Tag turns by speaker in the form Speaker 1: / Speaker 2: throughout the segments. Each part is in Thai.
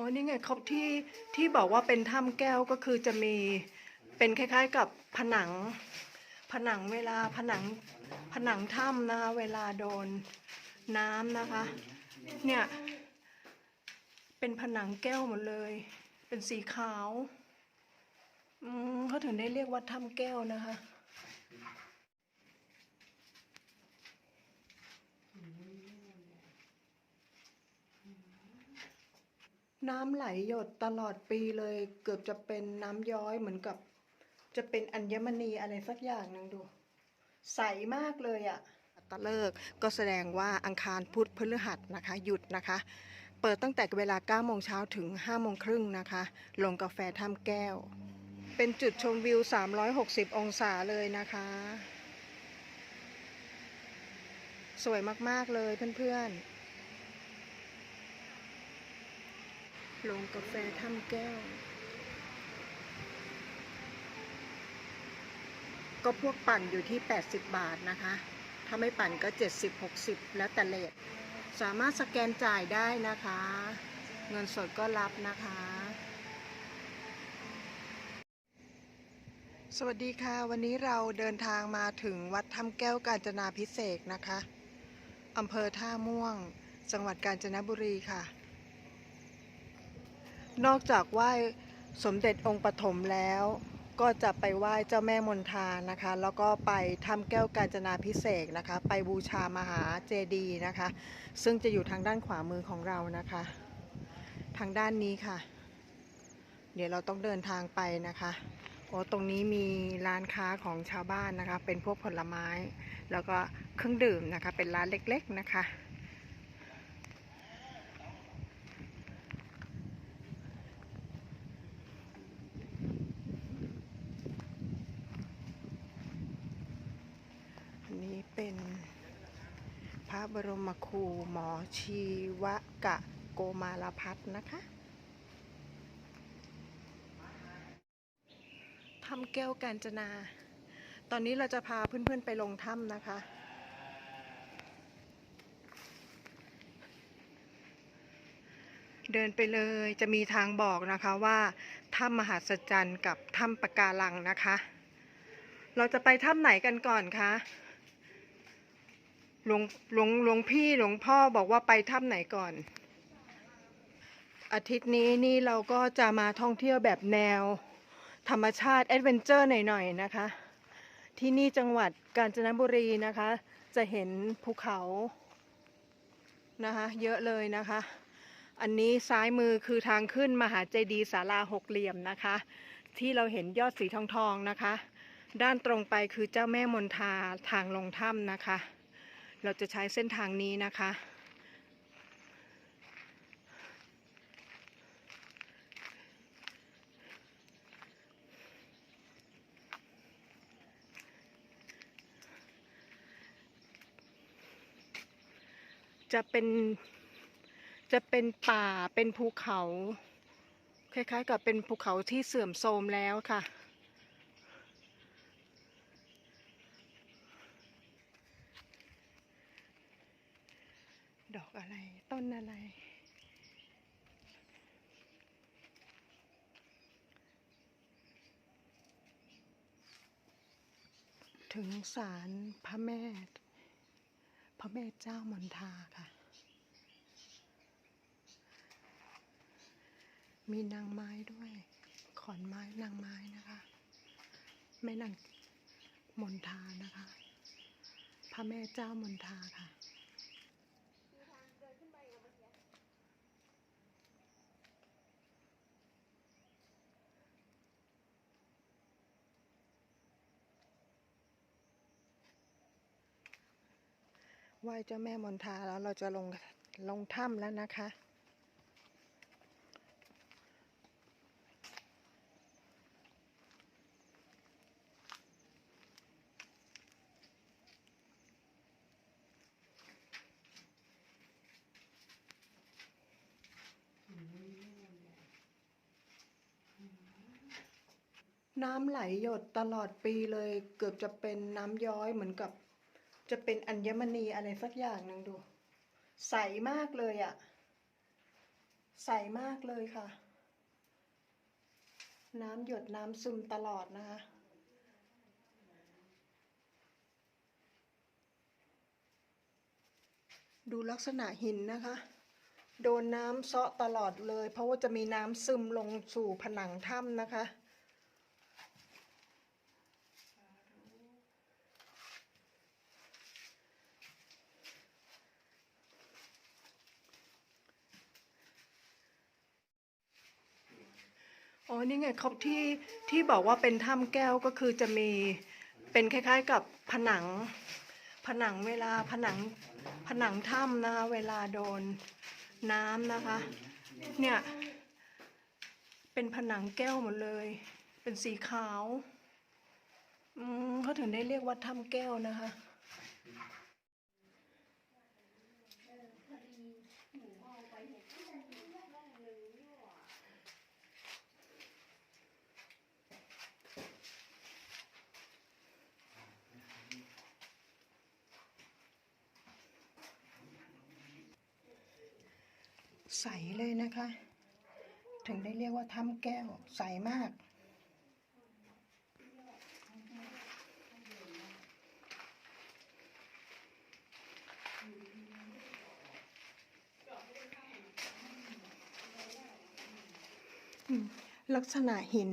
Speaker 1: อ๋อนี่ไงเขาที่ที่บอกว่าเป็นถ้ำแก้วก็คือจะมีเป็นคล้าย ๆ กับผนัง ผนังเวลาผนังผนังถ้ำนะคะเวลาโดนน้ำนะคะ เนี่ย เป็นผนังแก้วหมดเลย เป็นสีขาวเขาถึงได้เรียกว่าถ้ำแก้วนะคะ น้ำไหลหยดตลอดปีเลย เกือบจะเป็นน้ำย้อยเหมือนกับ จะเป็นอัญมณีอะไรสักอย่างหนึงดู ใสมากเลยอะ่ะตะเลิกก็แสดงว่าอังคารพุธพฤหัสนะคะ หยุดนะคะ เปิดตั้งแต่เวลา9โมงเช้าถึง5โมงครึ่งนะคะลงกาแฟถ้ำแก้ว เป็นจุดชมวิว 360 องศาเลยนะคะ สวยมาก ๆ เลยเพื่อน ๆ ลงกาแฟถ้ำแก้ว ก็พวกปั่นอยู่ที่ 80 บาทนะคะ ถ้าไม่ปั่นก็ 70 60 แล้วแต่เลทสามารถสแกนจ่ายได้นะคะ เงินสดก็รับนะคะ สวัสดีค่ะ วันนี้เราเดินทางมาถึงวัดถ้ำแก้วกาญจนาพิเศษนะคะอำเภอท่าม่วง จังหวัดกาญจนบุรีค่ะ นอกจากไหว้สมเด็จองค์ปฐมแล้ว ก็จะไปไหว้เจ้าแม่มนทานะคะ แล้วก็ไปทำแก้วกาญจนาพิเศษนะคะ ไปบูชามหาเจดีย์นะคะ ซึ่งจะอยู่ทางด้านขวามือของเรานะคะ ทางด้านนี้ค่ะ เดี๋ยวเราต้องเดินทางไปนะคะโอ้ตรงนี้มีร้านค้าของชาวบ้านนะคะ เป็นพวกผลไม้ แล้วก็เครื่องดื่มนะคะ เป็นร้านเล็ก ๆนะคะ อันนี้เป็นพระ บรมครูหมอชีวกะโกมาลพัฒน์นะคะถ้ำแก้วกาญจนา ตอนนี้เราจะพาเพื่อนๆไปลงถ้ำนะคะ เดินไปเลยจะมีทางบอกนะคะว่าถ้ำมหัศจรรย์กับถ้ำปะการังนะคะ เราจะไปถ้ำไหนกันก่อนคะ หลวงหลวงหลวงพี่หลวงพ่อบอกว่าไปถ้ำไหนก่อน อาทิตย์นี้นี่เราก็จะมาท่องเที่ยวแบบแนว ธรรมชาติแอดเวนเจอร์หน่อยๆนะคะ ที่นี่จังหวัดกาญจนบุรีนะคะ จะเห็นภูเขานะคะเยอะเลยนะคะ อันนี้ซ้ายมือคือทางขึ้นมหาเจดีย์ศาลาหกเหลี่ยมนะคะ ที่เราเห็นยอดสีทองทองๆนะคะ ด้านตรงไปคือเจ้าแม่มนทาทางลงถ้ำนะคะ เราจะใช้เส้นทางนี้นะคะ จะเป็นจะเป็นป่าเป็นภูเขา คล้ายๆ กับเป็นภูเขาที่เสื่อมโทรมแล้วค่ะ ดอกอะไร ต้นอะไร ถึงศาลพระแม่ พระแม่เจ้ามนทาค่ะ มีนางไม้ด้วย ขอนไม้นางไม้นะคะ แม่นางมนทานะคะ พระแม่เจ้ามนทาค่ะ ไหว้เจ้าแม่มนทาแล้วเราจะลงลงถ้ำแล้วนะคะ น้ำไหลหยดตลอดปีเลยเกือบจะเป็นน้ำย้อยเหมือนกับ จะเป็นอัญมณีอะไรสักอย่างหนึ่งดู ใสมากเลยอะใสมากเลยค่ะ น้ำหยดน้ำซึมตลอดนะคะดูลักษณะหินนะคะ โดนน้ำเซาะตลอดเลย เพราะว่าจะมีน้ำซึมลงสู่ผนังถ้ำนะคะ อ๋อนี่ไงครับที่ที่บอกว่าเป็นถ้ำแก้วก็คือจะมีเป็นคล้ายๆกับผนัง ผนังเวลาผนังผนังถ้ำนะคะเวลาโดนน้ำนะคะ เนี่ย เป็นผนังแก้วหมดเลย เป็นสีขาวอืมเขาถึงได้เรียกว่าถ้ำแก้วนะคะ ใส เลยนะคะ ถึงได้เรียกว่าถ้ำแก้วใสมาก ลักษณะหิน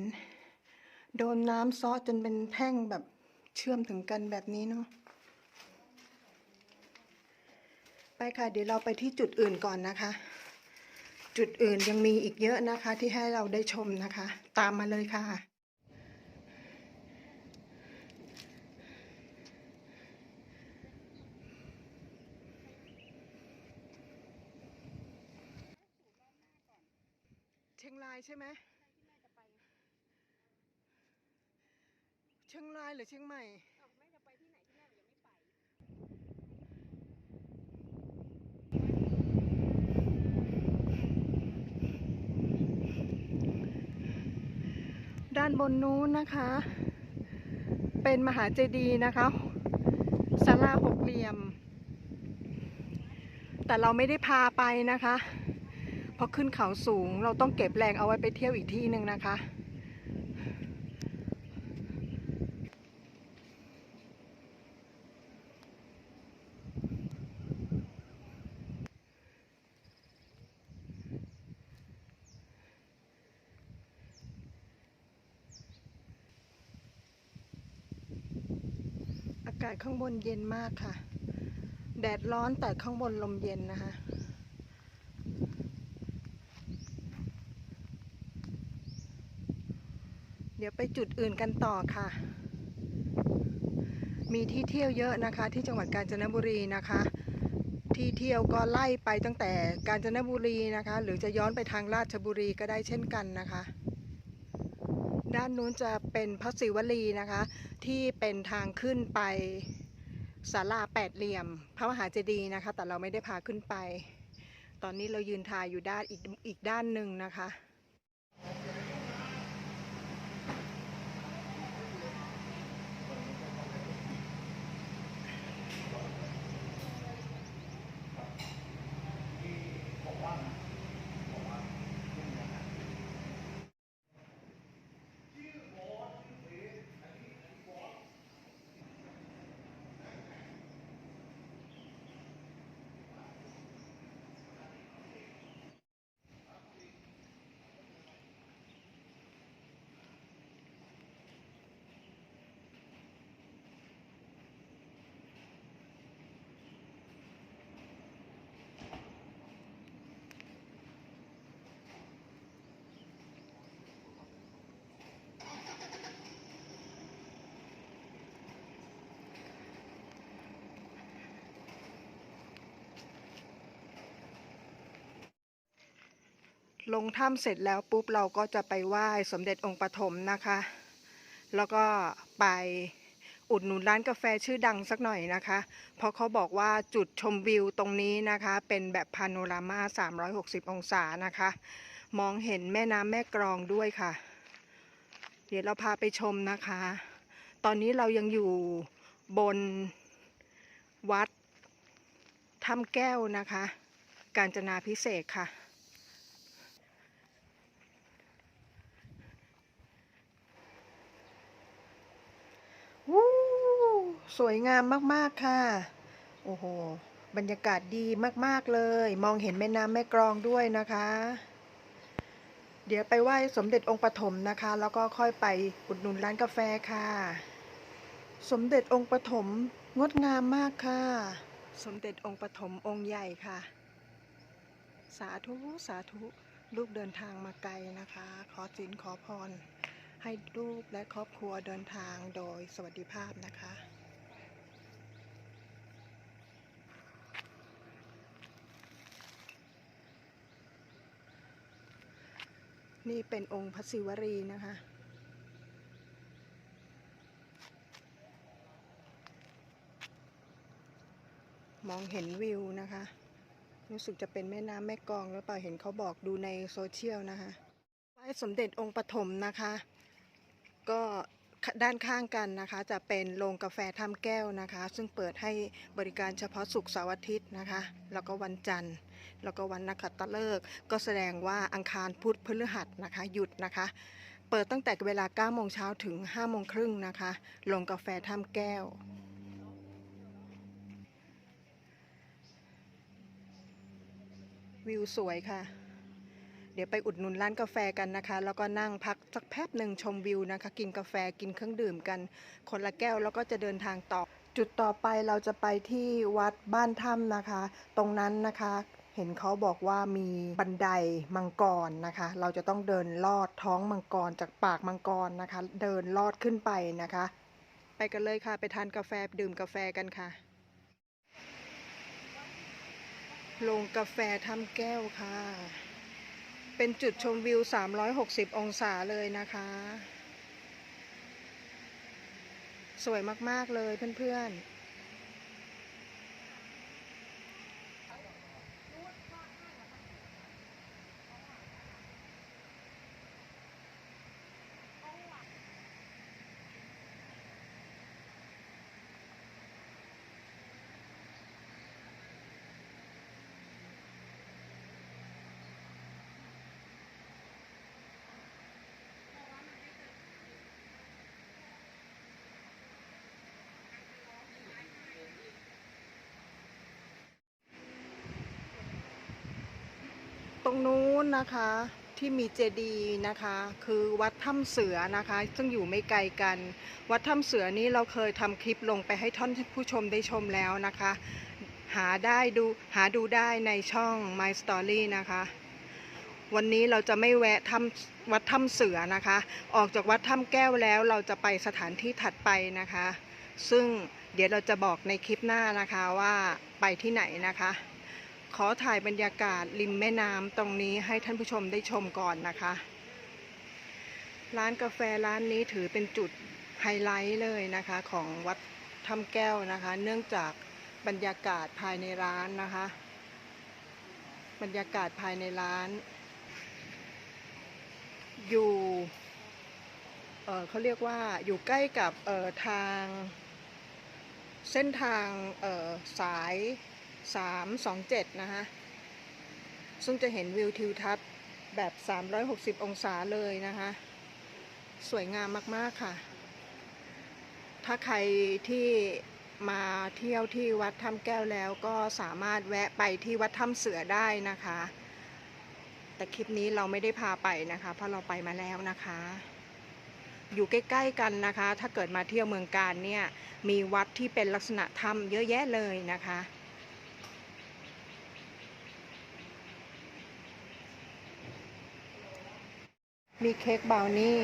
Speaker 1: โดนน้ำซอสจนเป็นแท่งแบบเชื่อมถึงกันแบบนี้เนาะไปค่ะ เดี๋ยวเราไปที่จุดอื่นก่อนนะคะ จุดอื่นยังมีอีกเยอะนะคะที่ให้เราได้ชมนะคะ ตามมาเลยค่ะ เชียงรายใช่ไหมเชียงรายหรือเชียงใหม่ บนนู้นนะคะ เป็นมหาเจดีย์นะคะศาลาหกเหลี่ยม แต่เราไม่ได้พาไปนะคะ เพราะขึ้นเขาสูงเราต้องเก็บแรงเอาไว้ไปเที่ยวอีกที่หนึ่งนะคะ ศข้างบนเย็นมากค่ะ แดดร้อนแต่ข้างบนลมเย็นนะคะ เดี๋ยวไปจุดอื่นกันต่อค่ะ มีที่เที่ยวเยอะนะคะ ที่จังหวัดกาญจนบุรีนะคะ ที่เที่ยวก็ไล่ไปตั้งแต่กาญจนบุรีนะคะ หรือจะย้อนไปทางราชบุรีก็ได้เช่นกันนะคะ ด้านนู้นจะเป็นพระศิวลีนะคะ ที่เป็นทางขึ้นไปศาลาแปดเหลี่ยม พระมหาเจดีย์นะคะ แต่เราไม่ได้พาขึ้นไป ตอนนี้เรายืนถ่ายอยู่ด้านอีกอีกด้านหนึ่งนะคะ ลงถ้ำเสร็จแล้วปุ๊บเราก็จะไปไหว้สมเด็จองค์ปฐมนะคะ แล้วก็ไปอุดหนุนร้านกาแฟชื่อดังสักหน่อยนะคะ เพราะเขาบอกว่าจุดชมวิวตรงนี้นะคะ เป็นแบบพาโนรามา 360 องศานะคะ มองเห็นแม่น้ำแม่กรองด้วยค่ะ เดี๋ยวเราพาไปชมนะคะ ตอนนี้เรายังอยู่บนวัดถ้ำแก้วนะคะ กาญจนาพิเศษค่ะ สวยงามมาก ๆ ค่ะ โอ้โห บรรยากาศดีมาก ๆ เลย มองเห็นแม่น้ำแม่กลองด้วยนะคะ เดี๋ยวไปไหว้สมเด็จองค์ปฐมนะคะ แล้วก็ค่อยไปอุดหนุนร้านกาแฟค่ะ สมเด็จองค์ปฐมงดงามมากค่ะ สมเด็จองค์ปฐมองค์ใหญ่ค่ะ สาธุ สาธุ ลูกเดินทางมาไกลนะคะ ขอจินขอพรให้ลูกและครอบครัวเดินทางโดยสวัสดิภาพนะคะ นี่เป็นองค์พระศิวรีนะคะ มองเห็นวิวนะคะ รู้สึกจะเป็นแม่น้ำแม่กองหรือเปล่าเห็นเขาบอกดูในโซเชียลนะคะไหว้สมเด็จองค์ปฐมนะคะ ก็ด้านข้างกันนะคะจะเป็นโรงกาแฟถ้ำแก้วนะคะ ซึ่งเปิดให้บริการเฉพาะศุกร์เสาร์อาทิตย์นะคะ แล้วก็วันจันทร์ แล้วก็วันนักขัตฤกษ์ก็แสดงว่าอังคารพุธพฤหัสนะคะ หยุดนะคะ เปิดตั้งแต่เวลา9โมงเช้าถึง5โมงครึ่งนะคะโรงกาแฟถ้ำแก้ววิวสวยค่ะ เดี๋ยวไปอุดหนุนร้านกาแฟกันนะคะ แล้วก็นั่งพักสักแป๊บหนึ่งชมวิวนะคะ กินกาแฟกินเครื่องดื่มกัน คนละแก้วแล้วก็จะเดินทางต่อ จุดต่อไปเราจะไปที่วัดบ้านถ้ำนะคะ ตรงนั้นนะคะ เห็นเขาบอกว่ามีบันไดมังกรนะคะ เราจะต้องเดินลอดท้องมังกรจากปากมังกรนะคะ เดินลอดขึ้นไปนะคะ ไปกันเลยค่ะ ไปทานกาแฟดื่มกาแฟกันค่ะโรงกาแฟถ้ำแก้วค่ะ เป็นจุดชมวิว 360 องศาเลยนะคะ สวยมาก ๆ เลยเพื่อน ๆ ตรงนู้นนะคะที่มีเจดีย์นะคะคือวัดถ้ำเสือนะคะ ซึ่งอยู่ไม่ไกลกัน วัดถ้ำเสือนี้เราเคยทำคลิปลงไปให้ท่านผู้ชมได้ชมแล้วนะคะ หาได้ดูหาดูได้ในช่อง My Story นะคะ วันนี้เราจะไม่แวะถ้ำวัดถ้ำเสือนะคะ ออกจากวัดถ้ำแก้วแล้วเราจะไปสถานที่ถัดไปนะคะ ซึ่งเดี๋ยวเราจะบอกในคลิปหน้านะคะว่าไปที่ไหนนะคะ ขอถ่ายบรรยากาศริมแม่น้ำตรงนี้ให้ท่านผู้ชมได้ชมก่อนนะคะ ร้านกาแฟร้านนี้ถือเป็นจุดไฮไลท์เลยนะคะของวัดถ้ำแก้วนะคะ เนื่องจากบรรยากาศภายในร้านนะคะ บรรยากาศภายในร้าน อยู่เอ่เขาเรียกว่าอยู่ใกล้กับออทางเส้นทางออสาย 327 นะคะ ซึ่งจะเห็นวิวทิวทัศน์แบบ 360 องศาเลยนะคะ สวยงามมาก ๆ ค่ะ ถ้าใครที่มาเที่ยวที่วัดถ้ำแก้วแล้วก็สามารถแวะไปที่วัดถ้ำเสือได้นะคะ แต่คลิปนี้เราไม่ได้พาไปนะคะ เพราะเราไปมาแล้วนะคะ อยู่ใกล้ ๆ กันนะคะ ถ้าเกิดมาเที่ยวเมืองการเนี่ย มีวัดที่เป็นลักษณะถ้ำเยอะแยะเลยนะคะ มีเค้กบาวนี่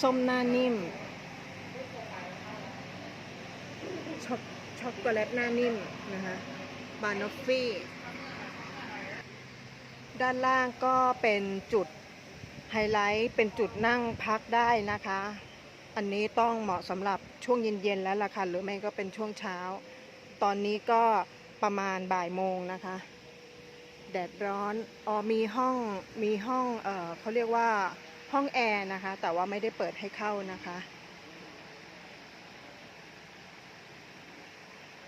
Speaker 1: ส้มหน้านิ่มช็อกช็อกโกแลตหน้านิ่มนะคะบานอฟฟี่ ด้านล่างก็เป็นจุดไฮไลท์เป็นจุดนั่งพักได้นะคะ อันนี้ต้องเหมาะสำหรับช่วงเย็นๆแล้วล่ะค่ะหรือไม่ก็เป็นช่วงเช้า ตอนนี้ก็ประมาณบ่ายโมงนะคะ แดดร้อนอ๋อมีห้องมีห้องเออเขาเรียกว่าห้องแอร์นะคะ แต่ว่าไม่ได้เปิดให้เข้านะคะ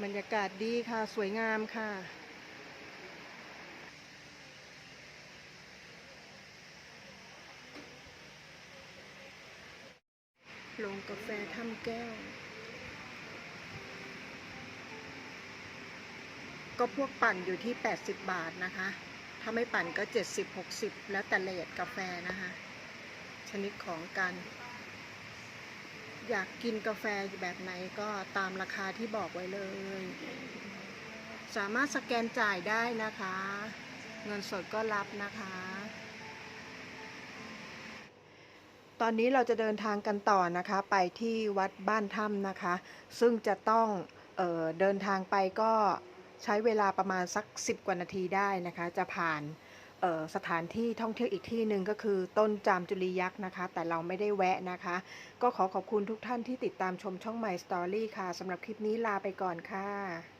Speaker 1: บรรยากาศดีค่ะ สวยงามค่ะโรงกาแฟถ้ำแก้ว ก็พวกปั่นอยู่ที่ 80 บาทนะคะ ถ้าไม่ปั่นก็ 70 60 แล้วแต่เลทกาแฟนะคะ ชนิดของกันอยากกินกาแฟแบบไหนก็ตามราคาที่บอกไว้เลย สามารถสแกนจ่ายได้นะคะ เงินสดก็รับนะคะ ตอนนี้เราจะเดินทางกันต่อนะคะ ไปที่วัดบ้านถ้ำนะคะ ซึ่งจะต้องเออเดินทางไปก็ ใช้เวลาประมาณสัก 10 กว่านาทีได้นะคะ จะผ่านสถานที่ท่องเที่ยวอีกที่หนึ่งก็คือต้นจามจุลียักษ์นะคะ แต่เราไม่ได้แวะนะคะ ก็ขอขอบคุณทุกท่านที่ติดตามชมช่อง My Story ค่ะสำหรับคลิปนี้ลาไปก่อนค่ะ